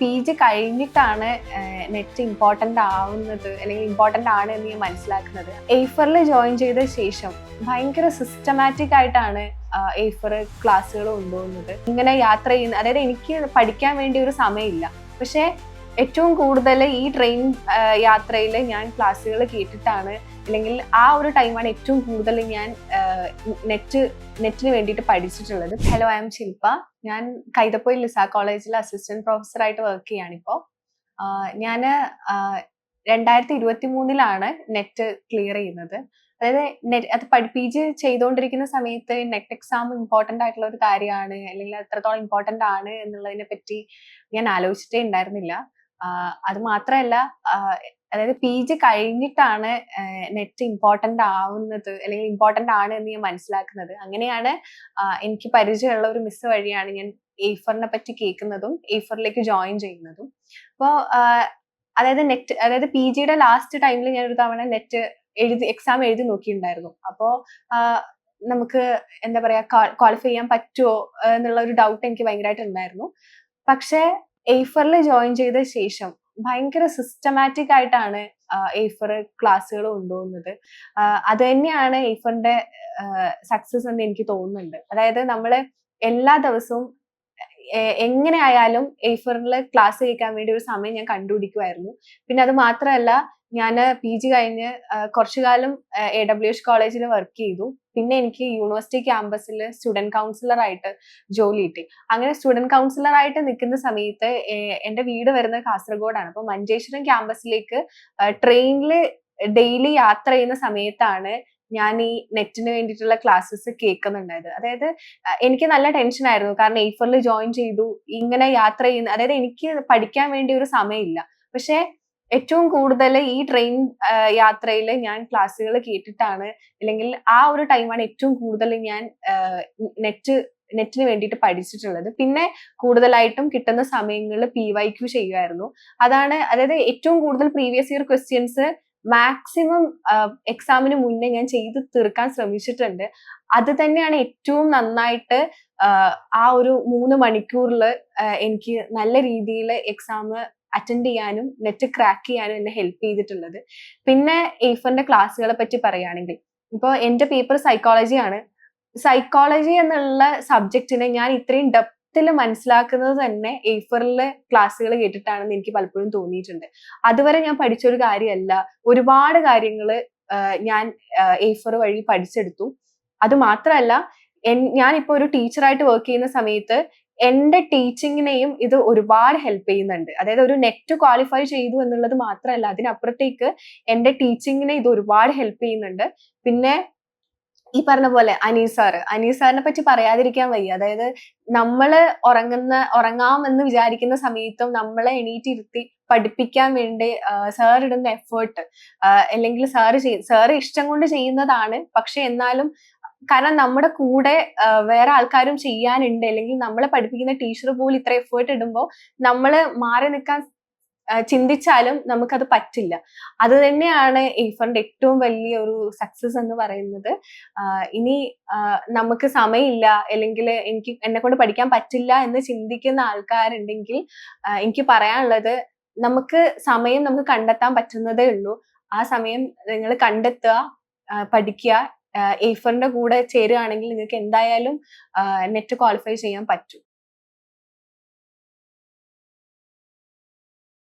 P G കഴിഞ്ഞിട്ടാണ് NET important ആവുന്നത് അല്ലെങ്കിൽ ഇമ്പോർട്ടന്റ് ആണ് എന്ന് ഞാൻ മനസ്സിലാക്കുന്നത്. എയ്ഫറിൽ ജോയിൻ ചെയ്ത ശേഷം ഭയങ്കര സിസ്റ്റമാറ്റിക് ആയിട്ടാണ് എയ്ഫർ ക്ലാസ്സുകൾ കൊണ്ടുപോകുന്നത്. ഇങ്ങനെ യാത്ര ചെയ്യുന്ന അതായത് എനിക്ക് പഠിക്കാൻ വേണ്ടി ഒരു സമയമില്ല. പക്ഷേ ഏറ്റവും കൂടുതൽ ഈ ട്രെയിൻ യാത്രയിൽ ഞാൻ ക്ലാസ്സുകൾ കേട്ടിട്ടാണ്. അല്ലെങ്കിൽ ആ ഒരു ടൈമാണ് ഏറ്റവും കൂടുതൽ ഞാൻ നെറ്റ് നെറ്റിന് വേണ്ടിയിട്ട് പഠിച്ചിട്ടുള്ളത്. Hello I am Shilpa. ഞാൻ കൈതപ്പൊയിൽ ലിസ കോളേജിൽ അസിസ്റ്റന്റ് പ്രൊഫസറായിട്ട് വർക്ക് ചെയ്യാണ് ഞാൻ രണ്ടായിരത്തി ഇരുപത്തി മൂന്നിലാണ് നെറ്റ് ക്ലിയർ ചെയ്യുന്നത്. അതായത് നെറ്റ് അത് പഠി ജി ചെയ്തുകൊണ്ടിരിക്കുന്ന സമയത്ത് നെറ്റ് എക്സാം ഇമ്പോർട്ടന്റ് ആയിട്ടുള്ള ഒരു കാര്യമാണ് അല്ലെങ്കിൽ എത്രത്തോളം ഇമ്പോർട്ടന്റ് ആണ് എന്നുള്ളതിനെ പറ്റി ഞാൻ ആലോചിച്ചിട്ടേ ഉണ്ടായിരുന്നില്ല. അത് മാത്രമല്ല അതായത് പി ജി കഴിഞ്ഞിട്ടാണ് നെറ്റ് ഇമ്പോർട്ടന്റ് ആവുന്നത് അല്ലെങ്കിൽ ഇമ്പോർട്ടന്റ് ആണ് എന്ന് ഞാൻ മനസ്സിലാക്കുന്നത്. അങ്ങനെയാണ് എനിക്ക് പരിചയമുള്ള ഒരു മിസ് വഴിയാണ് ഞാൻ എയ്ഫറിനെ പറ്റി കേൾക്കുന്നതും എയ്ഫറിലേക്ക് ജോയിൻ ചെയ്യുന്നതും. അപ്പോൾ അതായത് നെറ്റ് അതായത് പി ജിയുടെ ലാസ്റ്റ് ടൈമിൽ ഞാൻ ഒരു തവണ നെറ്റ് എഴുതി എക്സാം എഴുതി നോക്കിയിട്ടുണ്ടായിരുന്നു. അപ്പോൾ നമുക്ക് എന്താ പറയാ ക്വാളിഫൈ ചെയ്യാൻ പറ്റുമോ എന്നുള്ള ഒരു ഡൗട്ട് എനിക്ക് ഭയങ്കരമായിട്ട് ഉണ്ടായിരുന്നു. പക്ഷേ എയ്ഫറിൽ ജോയിൻ ചെയ്ത ശേഷം ഭയങ്കര സിസ്റ്റമാറ്റിക് ആയിട്ടാണ് എയ്ഫർ ക്ലാസ്സുകൾ കൊണ്ടുപോകുന്നത്. അത് തന്നെയാണ് എയ്ഫറിന്റെ സക്സസ് എന്ന് എനിക്ക് തോന്നുന്നുണ്ട്. അതായത് നമ്മൾ എല്ലാ ദിവസവും എങ്ങനെ ആയാലും എയ്ഫറിൽ ക്ലാസ് കേൾക്കാൻ വേണ്ടി ഒരു സമയം ഞാൻ കണ്ടുപിടിക്കുമായിരുന്നു. പിന്നെ അത് മാത്രമല്ല ഞാൻ പി ജി കഴിഞ്ഞ് കുറച്ചു കാലം എ ഡബ്ല്യു എച്ച് കോളേജിൽ വർക്ക് ചെയ്തു. പിന്നെ എനിക്ക് യൂണിവേഴ്സിറ്റി ക്യാമ്പസിൽ സ്റ്റുഡന്റ് കൗൺസിലർ ആയിട്ട് ജോലി കിട്ടി. അങ്ങനെ സ്റ്റുഡന്റ് കൗൺസിലർ ആയിട്ട് നിൽക്കുന്ന സമയത്ത് എന്റെ വീട് വരുന്നത് കാസർഗോഡാണ്. അപ്പോൾ മഞ്ചേശ്വരം ക്യാമ്പസിലേക്ക് ട്രെയിനിൽ ഡെയിലി യാത്ര ചെയ്യുന്ന സമയത്താണ് ഞാൻ ഈ നെറ്റിന് വേണ്ടിയിട്ടുള്ള ക്ലാസ്സസ് കേൾക്കുന്നുണ്ടായത്. അതായത് എനിക്ക് നല്ല ടെൻഷൻ ആയിരുന്നു. കാരണം എയ്ഫറിൽ ജോയിൻ ചെയ്തു. ഇങ്ങനെ യാത്ര ചെയ്യുന്ന അതായത് എനിക്ക് പഠിക്കാൻ വേണ്ടി ഒരു സമയമില്ല. പക്ഷേ ഏറ്റവും കൂടുതൽ ഈ ട്രെയിൻ യാത്രയിൽ ഞാൻ ക്ലാസ്സുകൾ കേട്ടിട്ടാണ്. അല്ലെങ്കിൽ ആ ഒരു ടൈമാണ് ഏറ്റവും കൂടുതൽ ഞാൻ നെറ്റ് നെറ്റിന് വേണ്ടിയിട്ട് പഠിച്ചിട്ടുള്ളത്. പിന്നെ കൂടുതലായിട്ടും കിട്ടുന്ന സമയങ്ങളിൽ പി വൈ ക്യു ചെയ്യുമായിരുന്നു അതാണ് അതായത് ഏറ്റവും കൂടുതൽ പ്രീവിയസ് ഇയർ ക്വസ്റ്റ്യൻസ് മാക്സിമം എക്സാമിന് മുന്നേ ഞാൻ ചെയ്ത് തീർക്കാൻ ശ്രമിച്ചിട്ടുണ്ട്. അത് തന്നെയാണ് ഏറ്റവും നന്നായിട്ട് ആ ഒരു മൂന്ന് മണിക്കൂറിൽ എനിക്ക് നല്ല രീതിയിൽ എക്സാം അറ്റൻഡ് ചെയ്യാനും നെറ്റ് ക്രാക്ക് ചെയ്യാനും എന്നെ ഹെൽപ്പ് ചെയ്തിട്ടുള്ളത്. പിന്നെ എയ്ഫറിന്റെ ക്ലാസ്സുകളെ പറ്റി പറയുകയാണെങ്കിൽ ഇപ്പോൾ എന്റെ പേപ്പർ സൈക്കോളജി ആണ്. സൈക്കോളജി എന്നുള്ള സബ്ജക്റ്റിനെ ഞാൻ ഇത്രയും ഡെപ്തിൽ മനസ്സിലാക്കുന്നത് തന്നെ എയ്ഫറിലെ ക്ലാസ്സുകൾ കേട്ടിട്ടാണെന്ന് എനിക്ക് പലപ്പോഴും തോന്നിയിട്ടുണ്ട്. അതുവരെ ഞാൻ പഠിച്ചൊരു കാര്യമല്ല. ഒരുപാട് കാര്യങ്ങൾ ഞാൻ എയ്ഫർ വഴി പഠിച്ചെടുത്തു. അത് മാത്രമല്ല ഞാനിപ്പോ ഒരു ടീച്ചറായിട്ട് വർക്ക് ചെയ്യുന്ന സമയത്ത് എന്റെ ടീച്ചിങ്ങിനെയും ഇത് ഒരുപാട് ഹെൽപ്പ് ചെയ്യുന്നുണ്ട്. അതായത് ഒരു നെറ്റ് ക്വാളിഫൈ ചെയ്തു എന്നുള്ളത് മാത്രമല്ല അതിനപ്പുറത്തേക്ക് എന്റെ ടീച്ചിങ്ങിനെ ഇത് ഒരുപാട് ഹെൽപ്പ് ചെയ്യുന്നുണ്ട്. പിന്നെ ഈ പറഞ്ഞ പോലെ അനീസാറ് അനീസാറിനെ പറ്റി പറയാതിരിക്കാൻ വയ്യ. അതായത് നമ്മൾ ഉറങ്ങുന്ന ഉറങ്ങാമെന്ന് വിചാരിക്കുന്ന സമയത്തും നമ്മളെ എണീറ്റിരുത്തി പഠിപ്പിക്കാൻ വേണ്ടി സാർ ഇടുന്ന എഫേർട്ട് അല്ലെങ്കിൽ സാറ് ചെയ് സാറ് ഇഷ്ടം കൊണ്ട് ചെയ്യുന്നതാണ്. പക്ഷെ എന്നാലും കാരണം നമ്മുടെ കൂടെ വേറെ ആൾക്കാരും ചെയ്യാനുണ്ട്. അല്ലെങ്കിൽ നമ്മളെ പഠിപ്പിക്കുന്ന ടീച്ചർ പോലും ഇത്ര എഫേർട്ട് ഇടുമ്പോൾ നമ്മൾ മാറി നിൽക്കാൻ ചിന്തിച്ചാലും നമുക്കത് പറ്റില്ല. അത് തന്നെയാണ് ഫണ്ട് ഏറ്റവും വലിയ ഒരു സക്സസ് എന്ന് പറയുന്നത്. ഇനി നമുക്ക് സമയമില്ല. അല്ലെങ്കിൽ എനിക്ക് എന്നെ കൊണ്ട് പഠിക്കാൻ പറ്റില്ല എന്ന് ചിന്തിക്കുന്ന ആൾക്കാരുണ്ടെങ്കിൽ എനിക്ക് പറയാനുള്ളത് നമുക്ക് സമയം നമുക്ക് കണ്ടെത്താൻ പറ്റുന്നതേ ഉള്ളൂ. ആ സമയം നിങ്ങൾ കണ്ടെത്തുക പഠിക്കുക എയ്ഫറിന്റെ കൂടെ ചേരുകയാണെങ്കിൽ നിങ്ങൾക്ക് എന്തായാലും നെറ്റ് ക്വാളിഫൈ ചെയ്യാൻ പറ്റും.